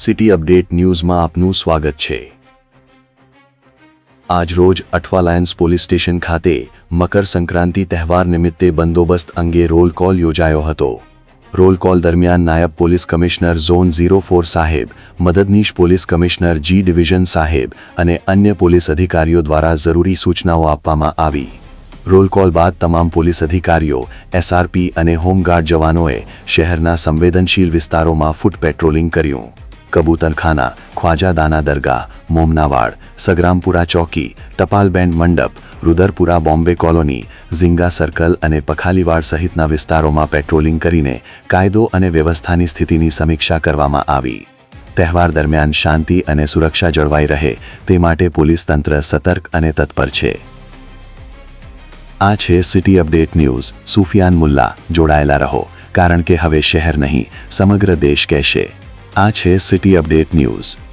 City update ન્યૂઝમાં આપનું સ્વાગત છે. આજરોજ રોજ અઠવાલાયન્સ પોલીસ સ્ટેશન ખાતે મકર સંક્રાંતિ તહેવાર નિમિત્તે બંદોબસ્ત અંગે રોલ કોલ યોજાયો હતો. રોલ કોલ દરમિયાન નાયબ police commissioner zone zero four સાહેબ, મદદનીશ પોલીસ કમિશનર જી ડિવિઝન સાહેબ અને અન્ય પોલીસ અધિકારીઓ દ્વારા જરૂરી સૂચનાઓ આપવામાં આવી. રોલ કોલ બાદ તમામ પોલીસ અધિકારીઓ, એસઆરપી અને હોમગાર્ડ જવાનોએ શહેરના સંવેદનશીલ વિસ્તારોમાં ફૂટ પેટ્રોલિંગ કર્યું. કબૂતરખાના, ખ્વાજાદાના દરગાહ, મોમનાવાડ, સગ્રામપુરા ચોકી ટપાલ બેન્ડ મંડપ, રુદરપુરા બોમ્બે કોલોની, ઝીંગા સર્કલ અને પખાલીવાડ સહિતના વિસ્તારોમાં પેટ્રોલિંગ કરીને કાયદો અને વ્યવસ્થાની સ્થિતિની સમીક્ષા કરવામાં આવી. તહેવાર દરમિયાન શાંતિ અને સુરક્ષા જળવાઈ રહે તે માટે પોલીસ તંત્ર સતર્ક અને તત્પર છે. આ છે city update news. Sufiyan Mulla, જોડાયેલા રહો, કારણ કે હવે શહેર નહીં, સમગ્ર દેશ કહેશે. આ છે સિટી અપડેટ ન્યૂઝ.